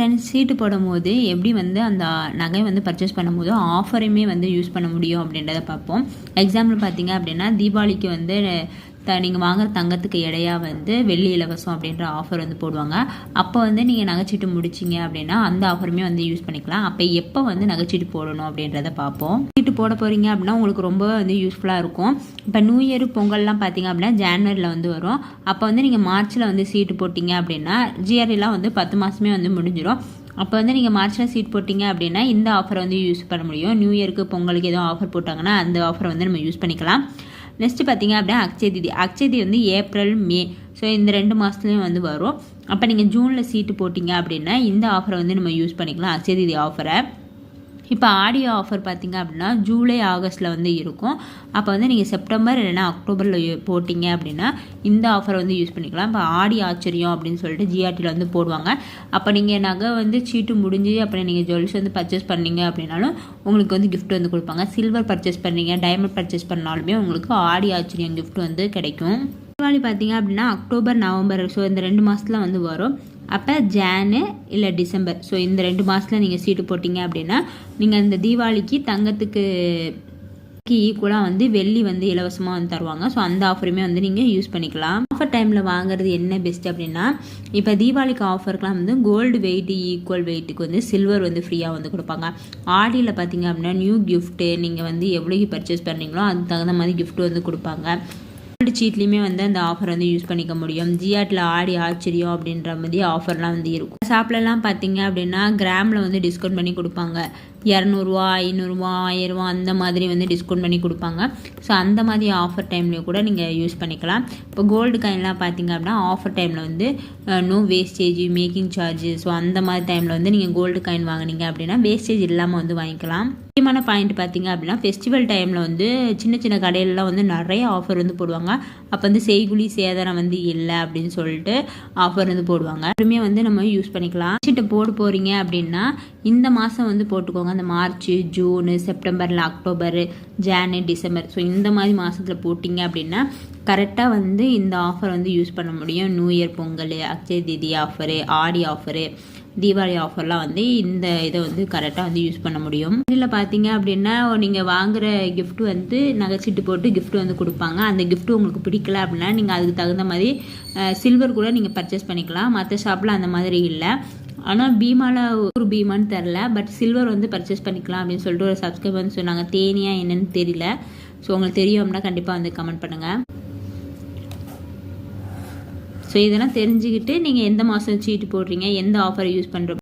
Friends சீட்டு போடும்போது எப்படி வந்து அந்த நகை வந்து பர்ச்சேஸ் பண்ணும்போது ஆஃபரையுமே வந்து யூஸ் பண்ண முடியும் அப்படின்றத பார்ப்போம். எக்ஸாம்பிள் பார்த்தீங்க அப்படின்னா தீபாவளிக்கு வந்து த நீங்கள் வாங்குற தங்கத்துக்கு இடையாக வந்து வெள்ளி இலவசம் அப்படின்ற ஆஃபர் வந்து போடுவாங்க. அப்போ வந்து நீங்கள் நகைச்சீட்டு முடிச்சிங்க அப்படின்னா அந்த ஆஃபருமே வந்து யூஸ் பண்ணிக்கலாம். அப்போ எப்போ வந்து நகைச்சீட்டு போடணும் அப்படின்றத பார்ப்போம் சீட்டு போட போகிறீங்க அப்படின்னா உங்களுக்கு ரொம்ப வந்து யூஸ்ஃபுல்லாக இருக்கும். இப்போ நியூ இயர் பொங்கல்லாம் பார்த்தீங்க அப்படின்னா ஜான்வரியில் வந்து வரும். அப்போ வந்து நீங்கள் மார்ச்சில் வந்து சீட்டு போட்டிங்க அப்படின்னா ஜிஆர்இலாம் வந்து பத்து மாதமே வந்து முடிஞ்சிடும் அப்போ வந்து நீங்கள் மார்ச்சில் சீட் போட்டிங்க அப்படின்னா இந்த ஆஃபரை வந்து யூஸ் பண்ண முடியும். நியூ இயருக்கு பொங்கலுக்கு எதுவும் ஆஃபர் போட்டாங்கன்னா அந்த ஆஃபரை வந்து நம்ம யூஸ் பண்ணிக்கலாம். நெக்ஸ்ட்டு பார்த்தீங்க அப்படின்னா அக்ஷய திதி. அக்ஷய திதி வந்து ஏப்ரல் மே. ஸோ இந்த ரெண்டு மாதத்துலேயும் வந்து வரும். அப்போ நீங்கள் ஜூனில் சீட்டு போட்டிங்க அப்படின்னா இந்த ஆஃபரை வந்து நம்ம யூஸ் பண்ணிக்கலாம். அக்ஷய திதி ஆஃபரை இப்போ ஆடியோ ஆஃபர் பார்த்தீங்க அப்படின்னா ஜூலை ஆகஸ்ட்டில் வந்து இருக்கும். அப்போ வந்து நீங்கள் செப்டம்பர் இல்லைனா அக்டோபரில் போட்டிங்க அப்படின்னா இந்த ஆஃபர் வந்து யூஸ் பண்ணிக்கலாம். இப்போ ஆடி ஆச்சரியம் அப்படின்னு சொல்லிட்டு ஜிஆர்டியில் வந்து போடுவாங்க. அப்போ நீங்கள் நகை வந்து சீட்டு முடிஞ்சு அப்புறம் நீங்கள் ஜுவல்ஸ் வந்து பர்ச்சேஸ் பண்ணீங்க அப்படின்னாலும் உங்களுக்கு வந்து கிஃப்ட் வந்து கொடுப்பாங்க. சில்வர் பர்ச்சேஸ் பண்ணீங்க டைமண்ட் பர்ச்சேஸ் பண்ணாலுமே உங்களுக்கு ஆடி ஆச்சரியம் கிஃப்ட் வந்து கிடைக்கும். தீபாவளி பார்த்தீங்க அப்படின்னா அக்டோபர் நவம்பர் ஸோ இந்த ரெண்டு மாதத்தில் வந்து வரும். அப்போ ஜானு இல்லை டிசம்பர் ஸோ இந்த ரெண்டு மாதத்தில் நீங்கள் சீட்டு போட்டிங்க அப்படின்னா நீங்கள் இந்த தீபாவளிக்கு தங்கத்துக்கு ஈக்குவலாக வந்து வெள்ளி வந்து இலவசமாக வந்து தருவாங்க. ஸோ அந்த ஆஃபருமே வந்து நீங்கள் யூஸ் பண்ணிக்கலாம். ஆஃபர் டைமில் வாங்குறது என்ன பெஸ்ட் அப்படின்னா இப்போ தீபாவளிக்கு ஆஃபருக்குலாம் வந்து கோல்டு வெயிட் ஈக்குவல் வெயிட்டுக்கு வந்து சில்வர் வந்து ஃப்ரீயாக வந்து கொடுப்பாங்க. ஆடியில் பார்த்தீங்க அப்படின்னா நியூ கிஃப்ட்டு நீங்கள் வந்து எவ்வளோக்கு பர்ச்சேஸ் பண்ணீங்களோ அதுக்கு தகுந்த மாதிரி கிஃப்ட் வந்து கொடுப்பாங்க. கோல்டு சீட்லேயுமே வந்து அந்த ஆஃபர் வந்து யூஸ் பண்ணிக்க முடியும். ஜிஆட்டில் ஆடி ஆச்சரியம் அப்படின்ற மாதிரி ஆஃபர்லாம் வந்து இருக்கும். ஷாப்லலாம் பார்த்தீங்க அப்படின்னா கிராமில் வந்து டிஸ்கவுண்ட் பண்ணி கொடுப்பாங்க. இரநூறுவா ஐநூறுரூவா ஆயிரரூவா அந்த மாதிரி வந்து டிஸ்கவுண்ட் பண்ணி கொடுப்பாங்க. ஸோ அந்த மாதிரி ஆஃபர் டைம்லேயும் கூட நீங்கள் யூஸ் பண்ணிக்கலாம். இப்போ கோல்டு காயின்லாம் பார்த்தீங்க அப்படின்னா ஆஃபர் டைமில் வந்து no wastage making charge so அந்த மாதிரி டைமில் வந்து நீங்கள் கோல்டு காயின் வாங்கினீங்க அப்படின்னா வேஸ்டேஜ் இல்லாமல் வந்து வாங்கிக்கலாம். முக்கியமான பாயிண்ட் பார்த்தீங்க அப்படின்னா ஃபெஸ்டிவல் டைமில் வந்து சின்ன சின்ன கடையிலலாம் வந்து நிறைய ஆஃபர் வந்து போடுவாங்க. அப்போ வந்து செய்குழி சேதாரம் வந்து இல்லை அப்படின்னு சொல்லிட்டு ஆஃபர் வந்து போடுவாங்க. அதுவுமே வந்து நம்ம யூஸ் பண்ணிக்கலாம். சீட்டை போட போகிறீங்க அப்படின்னா இந்த மாதம் வந்து போட்டுக்கோங்க. அந்த மார்ச் ஜூனு செப்டம்பரில் அக்டோபர் ஜானு டிசம்பர். ஸோ இந்த மாதிரி மாதத்தில் போட்டிங்க அப்படின்னா கரெக்டாக வந்து இந்த ஆஃபர் வந்து யூஸ் பண்ண முடியும். நியூ இயர் பொங்கல் அக்ஷய தீதி ஆஃபரு ஆடி ஆஃபரு தீபாவளி ஆஃபர்லாம் வந்து இந்த இதை வந்து கரெக்டாக வந்து யூஸ் பண்ண முடியும். இதில் பார்த்தீங்க அப்படின்னா நீங்கள் வாங்குகிற கிஃப்ட் வந்து நகைச்சிட்டு போட்டு கிஃப்ட் வந்து கொடுப்பாங்க. அந்த கிஃப்ட் உங்களுக்கு பிடிக்கல அப்படின்னா நீங்கள் அதுக்கு தகுந்த மாதிரி சில்வர் கூட நீங்கள் பர்ச்சேஸ் பண்ணிக்கலாம். மற்ற ஷாப்பில் அந்த மாதிரி இல்லை. ஆனால் பீமாவில் ஒரு பீமான்னு தெரில பட் சில்வர் வந்து பர்ச்சேஸ் பண்ணிக்கலாம் அப்படின்னு சொல்லிட்டு ஒரு சப்ஸ்கிரைபர் சொன்னாங்க. தேனியா என்னன்னு தெரியல. ஸோ உங்களுக்கு தெரியும் அப்படின்னா கண்டிப்பாக வந்து கமெண்ட் பண்ணுங்கள் ஸோ இதெல்லாம் தெரிஞ்சுக்கிட்டு நீங்கள் எந்த மாதம் சீட்டு போடுறீங்க? எந்த ஆஃபர் யூஸ் பண்ணுற